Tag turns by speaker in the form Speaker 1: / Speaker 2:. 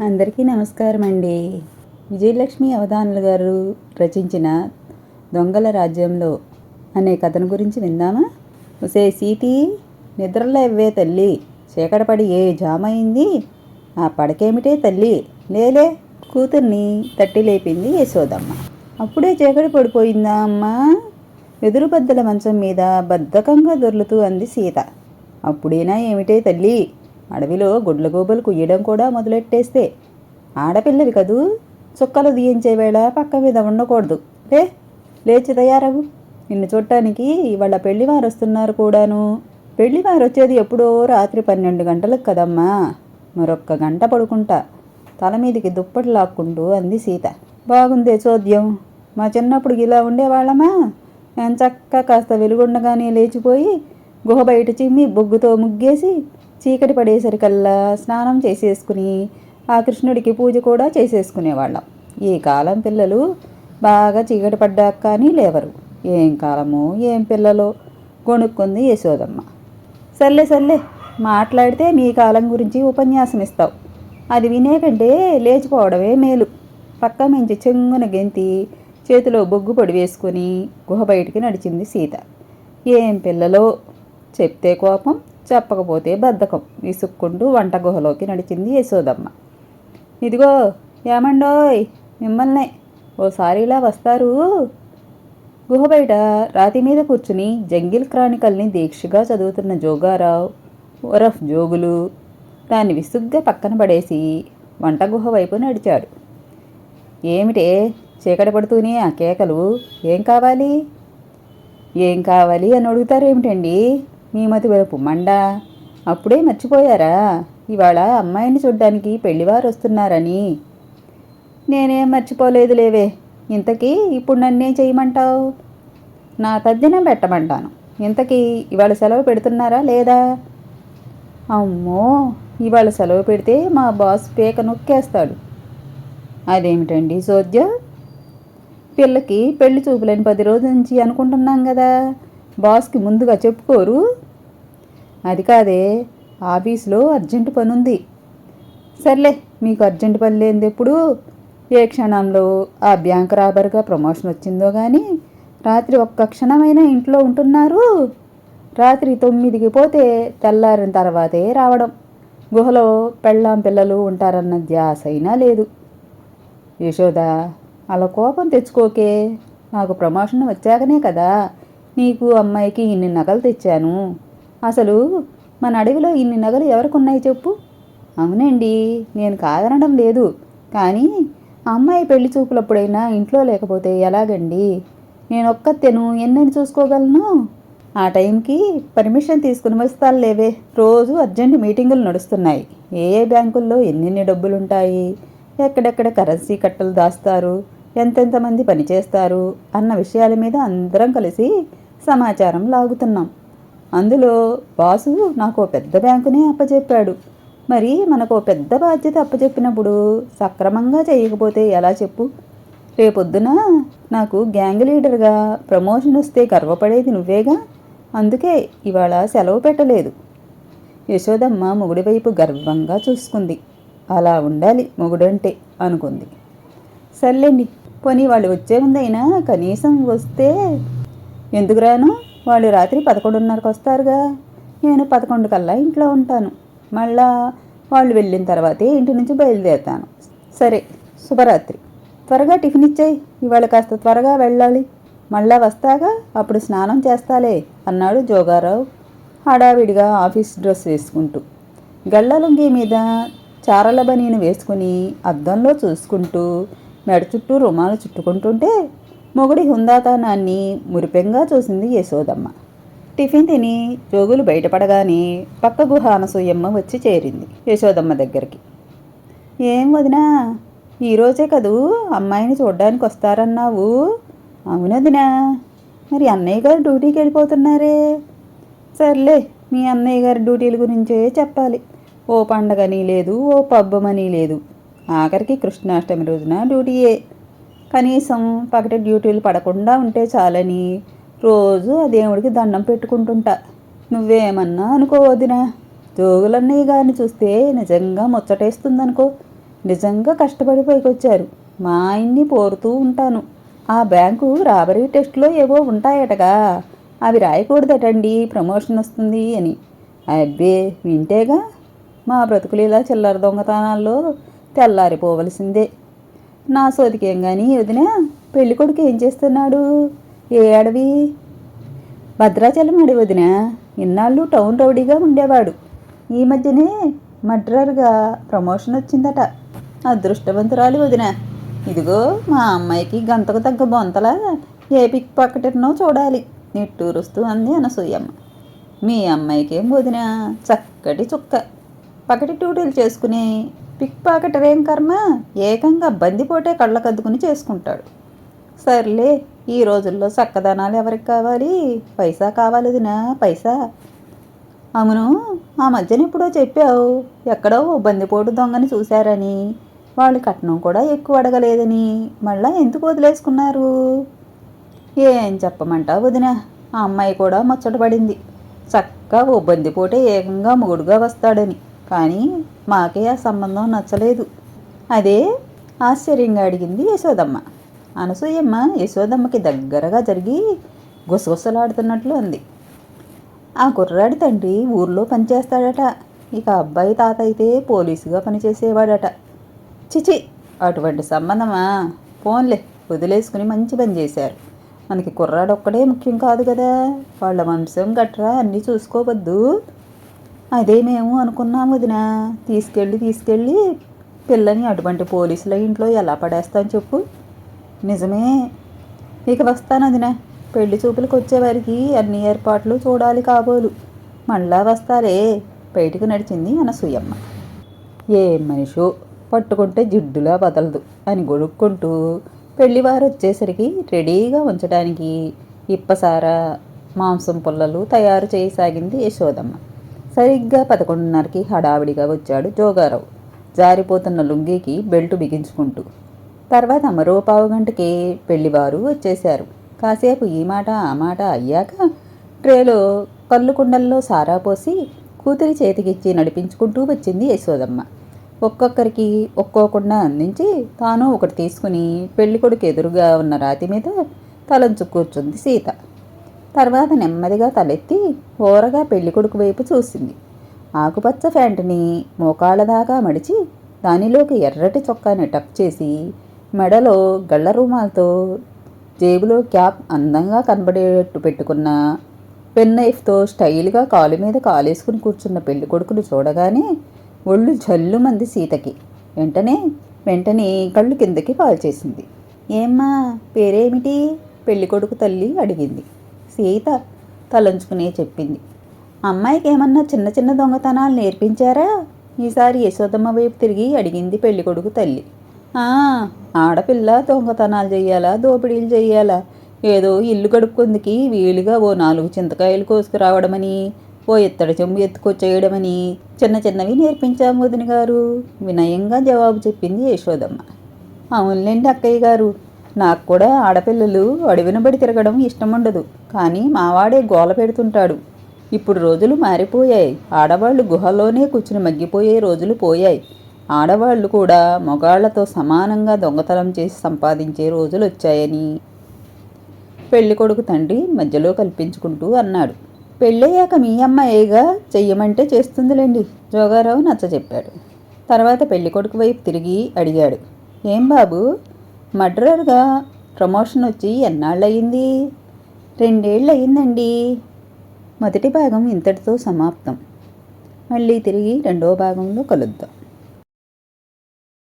Speaker 1: అందరికీ నమస్కారం అండి. విజయలక్ష్మి అవధానులు గారు రచించిన దొంగల రాజ్యంలో అనే కథను గురించి విందామా? ఒసే సీటి నిద్రలో ఇవ్వే తల్లి. చీకటపడి ఏ జామైంది ఆ పడకేమిటే తల్లి? లేలే కూతుర్ని తట్టి లేపింది యశోదమ్మ. అప్పుడే చీకటి పడిపోయిందా అమ్మా? ఎదురు బద్దల మంచం మీద బద్ధకంగా దొర్లుతూ అంది సీత. అప్పుడేనా ఏమిటే తల్లి? అడవిలో గుడ్ల గోబలు కుయ్యడం కూడా మొదలెట్టేస్తే ఆడపిల్లవి కదూ చుక్కలు దీయించే వేళ పక్క మీద ఉండకూడదు. రే లేచి తయారవు. నిన్ను చూడటానికి ఇవాళ పెళ్ళివారు వస్తున్నారు కూడాను. పెళ్ళివారు వచ్చేది ఎప్పుడో రాత్రి పన్నెండు గంటలకు కదమ్మా. మరొక్క గంట పడుకుంటా. తల మీదికి దుప్పటి లాక్కుంటూ అంది సీత. బాగుందే చోద్యం. మా చిన్నప్పుడు ఇలా ఉండేవాళ్ళమా? చక్క కాస్త వెలుగుండగానే లేచిపోయి గుహ బయట చిమ్మి బొగ్గుతో ముగ్గేసి చీకటి పడేసరికల్లా స్నానం చేసేసుకుని ఆ కృష్ణుడికి పూజ కూడా చేసేసుకునేవాళ్ళం. ఈ కాలం పిల్లలు బాగా చీకటి పడ్డాక కానీ లేవరు. ఏం కాలము ఏం పిల్లలో? గొణుక్కుంది యశోదమ్మ. సర్లే సర్లే మాట్లాడితే మీ కాలం గురించి ఉపన్యాసం ఇస్తావు అది వినే కంటే లేచిపోవడమే మేలు. పక్క మించి చెంగున గెంతి చేతిలో బొగ్గు పొడి వేసుకొని గుహ బయటికి నడిచింది సీత. ఏం పిల్లలో? చెప్తే కోపం చెప్పకపోతే బద్ధకం విసుక్కుంటూ వంట గుహలోకి నడిచింది యశోదమ్మ. ఇదిగో ఏమండోయ్ మిమ్మల్నే ఓసారి ఇలా వస్తారు? గుహ బయట రాతి మీద కూర్చుని జంగిల్ క్రానికల్ని దీక్షగా చదువుతున్న జోగారావు ఒరఫ్ జోగులు దాన్ని విసుగ్గా పక్కన పడేసి వంట గుహ వైపు నడిచాడు. ఏమిటే? చీకటి పడుతూనే ఆ కేకలు ఏం కావాలి? ఏం కావాలి అని అడుగుతారేమిటండి? మీ మతి వైపు మండా అప్పుడే మర్చిపోయారా? ఇవాళ అమ్మాయిని చూడ్డానికి పెళ్ళివారు వస్తున్నారని. నేనేం మర్చిపోలేదు లేవే ఇంతకీ ఇప్పుడు నన్నే చేయమంటావు? నా తద్దినం పెట్టమంటాను. ఇంతకీ ఇవాళ సెలవు పెడుతున్నారా లేదా? అమ్మో! ఇవాళ సెలవు పెడితే మా బాస్ పేక నొక్కేస్తాడు. అదేమిటండి సోద్య పిల్లకి పెళ్ళి చూపులని పది రోజుల నుంచి అనుకుంటున్నాం కదా. బాస్కి ముందుగా చెప్పుకోరు. అది కాదే ఆఫీస్లో అర్జెంటు పని ఉంది సర్లే మీకు అర్జెంటు పని లేనిది ఎప్పుడు ఏ క్షణంలో ఆ బ్యాంక్ రాబర్గా ప్రమోషన్ వచ్చిందో కానీ రాత్రి ఒక్క క్షణమైనా ఇంట్లో ఉంటున్నారు. రాత్రి తొమ్మిదికి పోతే తెల్లారిన తర్వాతే రావడం. గుహలో పెళ్ళాం పిల్లలు ఉంటారన్న ధ్యాస అయినా లేదు. యశోద అలా కోపం తెచ్చుకోకే. నాకు ప్రమోషన్ వచ్చాకనే కదా. నీకు అమ్మాయికి ఇన్ని నగలు తెచ్చాను. అసలు మన అడవిలో ఇన్ని నగలు ఎవరికి ఉన్నాయి చెప్పు? అవునండి నేను కాదనడం లేదు. కానీ అమ్మాయి పెళ్ళి చూపులప్పుడైనా ఇంట్లో లేకపోతే ఎలాగండి? నేను ఒక్కతెను ఎన్నని చూసుకోగలను? ఆ టైంకి పర్మిషన్ తీసుకుని వస్తాను లేవే. రోజు అర్జెంట్ మీటింగులు నడుస్తున్నాయి. ఏ ఏ బ్యాంకుల్లో ఎన్నెన్ని డబ్బులుంటాయి? ఎక్కడెక్కడ కరెన్సీ కట్టలు దాస్తారు? ఎంతెంతమంది పనిచేస్తారు? అన్న విషయాల మీద అందరం కలిసి సమాచారం లాగుతున్నాం. అందులో బాసు నాకు ఓ పెద్ద బ్యాంకునే అప్పచెప్పాడు మరి మనకు పెద్ద బాధ్యత అప్పచెప్పినప్పుడు సక్రమంగా చేయకపోతే ఎలా చెప్పు? రేపొద్దున నాకు గ్యాంగ్ లీడర్గా ప్రమోషన్ వస్తే గర్వపడేది నువ్వేగా? అందుకే ఇవాళ సెలవు పెట్టలేదు. యశోదమ్మ మొగుడి వైపు గర్వంగా చూసుకుంది. అలా ఉండాలి మొగుడంటే అనుకుంది. సర్లేండి పోనీ వాళ్ళు వచ్చే ముందైనా కనీసం వస్తే ఎందుకు రాను? వాళ్ళు రాత్రి పదకొండున్నరకు వస్తారుగా. నేను పదకొండు కల్లా ఇంట్లో ఉంటాను. మళ్ళా వాళ్ళు వెళ్ళిన తర్వాతే ఇంటి నుంచి బయలుదేరుతాను. సరే శుభరాత్రి. త్వరగా టిఫిన్ ఇచ్చేయి. ఇవాళ కాస్త త్వరగా వెళ్ళాలి. మళ్ళా వస్తాగా? అప్పుడు స్నానం చేస్తాలే అన్నాడు జోగారావు హడావిడిగా ఆఫీస్ డ్రెస్ వేసుకుంటూ. గళ్ళలుంగి మీద చారల బనీను వేసుకుని అద్దంలో చూసుకుంటూ మెడ చుట్టూ రుమాలు చుట్టుకుంటుంటే మొగుడి హుందాతనాన్ని మురిపెంగా చూసింది యశోదమ్మ. టిఫిన్ తిని జోగులు బయటపడగానే పక్క గుహ అనసూయమ్మ వచ్చి చేరింది యశోదమ్మ దగ్గరికి. ఏం వదినా ఈరోజే కదూ అమ్మాయిని చూడ్డానికి వస్తారన్నావు? అవునదినా మరి అన్నయ్య గారు డ్యూటీకి వెళ్ళిపోతున్నారే? సర్లే మీ అన్నయ్య గారి డ్యూటీల గురించే చెప్పాలి. ఓ పండగని లేదు ఓ పబ్బమని లేదు. ఆఖరికి కృష్ణాష్టమి రోజున డ్యూటీయే. కనీసం పగటి డ్యూటీలు పడకుండా ఉంటే చాలని. రోజు ఆ దేవుడికి దండం పెట్టుకుంటుంటా. నువ్వేమన్నా అనుకోవద్దునా? జోగులన్నయ్య గారిని చూస్తే నిజంగా ముచ్చటేస్తుందనుకో. నిజంగా కష్టపడి పైకొచ్చారు. మా ఆయన్ని పోరుతూ ఉంటాను. ఆ బ్యాంకు రాబరీ టెస్ట్లో ఏవో ఉంటాయటగా. అవి రాయకూడదటండి ప్రమోషన్ వస్తుంది అని. అబ్బే వింటేగా? మా బ్రతుకులు ఇలా చిల్లర దొంగతనాల్లో తెల్లారిపోవలసిందే. నా సోదికేం కానీ వదిన పెళ్ళి కొడుకు ఏం చేస్తున్నాడు? ఏ అడవి? భద్రాచలం అడవి వదిన ఇన్నాళ్ళు టౌన్ రౌడీగా ఉండేవాడు. ఈ మధ్యనే మడ్రర్గా ప్రమోషన్ వచ్చిందట. అదృష్టవంతురాలి వదిన. ఇదిగో మా అమ్మాయికి గంతకు తగ్గ బొంతలా ఏ పిక్ పక్కటినో చూడాలి. నిట్టూరుస్తూ అంది అనసూయమ్మ. మీ అమ్మాయికేం వదిన? చక్కటి చుక్క. పకటి టూటీలు చేసుకుని పిక్ పాకెట్ రేం కర్మ? ఏకంగా బందిపోటే కళ్ళకద్దుకుని చేసుకుంటాడు. సర్లే ఈ రోజుల్లో చక్కదనాలు ఎవరికి కావాలి? పైసా కావాలి వదినా పైసా? అవును ఆ మధ్యన ఎప్పుడో చెప్పావు. ఎక్కడో ఓ బందిపోటు దొంగని చూశారని. వాళ్ళు కట్నం కూడా ఎక్కువ అడగలేదని. మళ్ళా ఎందుకు వదిలేసుకున్నారు? ఏం చెప్పమంటావు వదిన? ఆ అమ్మాయి కూడా ముచ్చటపడింది చక్కగా ఓ బందిపోటే ఏకంగా మొగుడుగా వస్తాడని. కానీ మాకే ఆ సంబంధం నచ్చలేదు. అదే ఆశ్చర్యంగా అడిగింది యశోదమ్మ. అనసూయమ్మ యశోదమ్మకి దగ్గరగా జరిగి గుసగుసలాడుతున్నట్లు అంది. ఆ కుర్రాడి తండ్రి ఊర్లో పనిచేస్తాడట. ఇక అబ్బాయి తాత అయితే పోలీసుగా పనిచేసేవాడట. చిచి అటువంటి సంబంధమా? పోన్లే వదిలేసుకుని మంచి పని చేశారు. మనకి కుర్రాడు ఒక్కడే ముఖ్యం కాదు కదా. వాళ్ళ వంశం గట్రా అన్నీ చూసుకోవద్దు. అదే మేము అనుకున్నాము వదిన. తీసుకెళ్ళి తీసుకెళ్ళి పిల్లని అటువంటి పోలీసుల ఇంట్లో ఎలా పడేస్తాను చెప్పు. నిజమే. ఇక వస్తాను అదినా పెళ్ళి చూపులకు వచ్చేవారికి అన్ని ఏర్పాట్లు చూడాలి కాబోలు. మళ్ళా వస్తారే బయటకు నడిచింది అనసూయమ్మ ఏ మనిషో పట్టుకుంటే జిడ్డులా వదలదు అని గొడుక్కుంటూ పెళ్ళివారు వచ్చేసరికి రెడీగా ఉంచడానికి ఇప్పసార మాంసం పుల్లలు తయారు చేయసాగింది యశోదమ్మ. సరిగ్గా పదకొండున్నరకి హడావిడిగా వచ్చాడు జోగారావు. జారిపోతున్న లుంగీకి బెల్టు బిగించుకుంటూ. తర్వాత మరో పావు గంటకి పెళ్ళివారు వచ్చేశారు. కాసేపు ఈ మాట ఆ మాట అయ్యాక ట్రేలో కళ్ళు కుండల్లో సారా పోసి కూతురి చేతికిచ్చి నడిపించుకుంటూ వచ్చింది యశోదమ్మ. ఒక్కొక్కరికి ఒక్కో కుండ అందించి తాను ఒకటి తీసుకుని పెళ్ళికొడుకు ఎదురుగా ఉన్న రాతి మీద తలంచు కూర్చుంది సీత. తర్వాత నెమ్మదిగా తలెత్తి ఓరగా పెళ్ళికొడుకు వైపు చూసింది. ఆకుపచ్చ ఫ్యాంట్ని మోకాళ్ళ దాకా మడిచి దానిలోకి ఎర్రటి చొక్కాని టక్ చేసి మెడలో గళ్ళ రుమాలతో జేబులో క్యాప్ అందంగా కనబడేట్టు పెట్టుకున్న పెన్ నైఫ్తో స్టైల్గా కాలు మీద కాలేసుకుని కూర్చున్న పెళ్ళి కొడుకును చూడగానే ఒళ్ళు జల్లుమంది సీతకి. వెంటనే వెంటనే కళ్ళు కిందకి కాల్చేసింది ఏమ్మా పేరేమిటి? పెళ్ళి కొడుకు తల్లి అడిగింది. సీత తలంచుకునే చెప్పింది. అమ్మాయికి ఏమన్నా చిన్న చిన్న దొంగతనాలు నేర్పించారా? ఈసారి యశోదమ్మ వైపు తిరిగి అడిగింది పెళ్ళికొడుకు తల్లి. ఆడపిల్ల దొంగతనాలు చేయాలా దోపిడీలు చేయాలా ఏదో ఇల్లు గడుపుకుందికి వీలుగా ఓ నాలుగు చింతకాయలు కోసుకురావడమని ఓ ఇత్తడి చెంబు ఎత్తుకొచ్చేయడమని చిన్న చిన్నవి నేర్పించాము వదిన గారు. వినయంగా జవాబు చెప్పింది యశోదమ్మ. అవునులేండి అక్కయ్య గారు నాకు కూడా ఆడపిల్లలు అడవినబడి తిరగడం ఇష్టం ఉండదు కానీ మావాడే గోల పెడుతుంటాడు. ఇప్పుడు రోజులు మారిపోయాయి. ఆడవాళ్ళు గుహలోనే కూర్చుని మగ్గిపోయే రోజులు పోయాయి. ఆడవాళ్ళు కూడా మగాళ్ళతో సమానంగా దొంగతనం చేసి సంపాదించే రోజులు వచ్చాయని. పెళ్ళికొడుకు తండ్రి మధ్యలో కల్పించుకుంటూ అన్నాడు. పెళ్ళయ్యాక మీ అమ్మాయిగా చెయ్యమంటే చేస్తుందిలేండి. జోగారావు నచ్చ చెప్పాడు తర్వాత పెళ్ళికొడుకు వైపు తిరిగి అడిగాడు. ఏం బాబు? మర్డరర్గా ప్రమోషన్ వచ్చి ఎన్నాళ్ళయింది? రెండేళ్ళు అయిందండి మొదటి భాగం ఇంతటితో సమాప్తం. మళ్ళీ తిరిగి రెండో భాగంలో కలుద్దాం.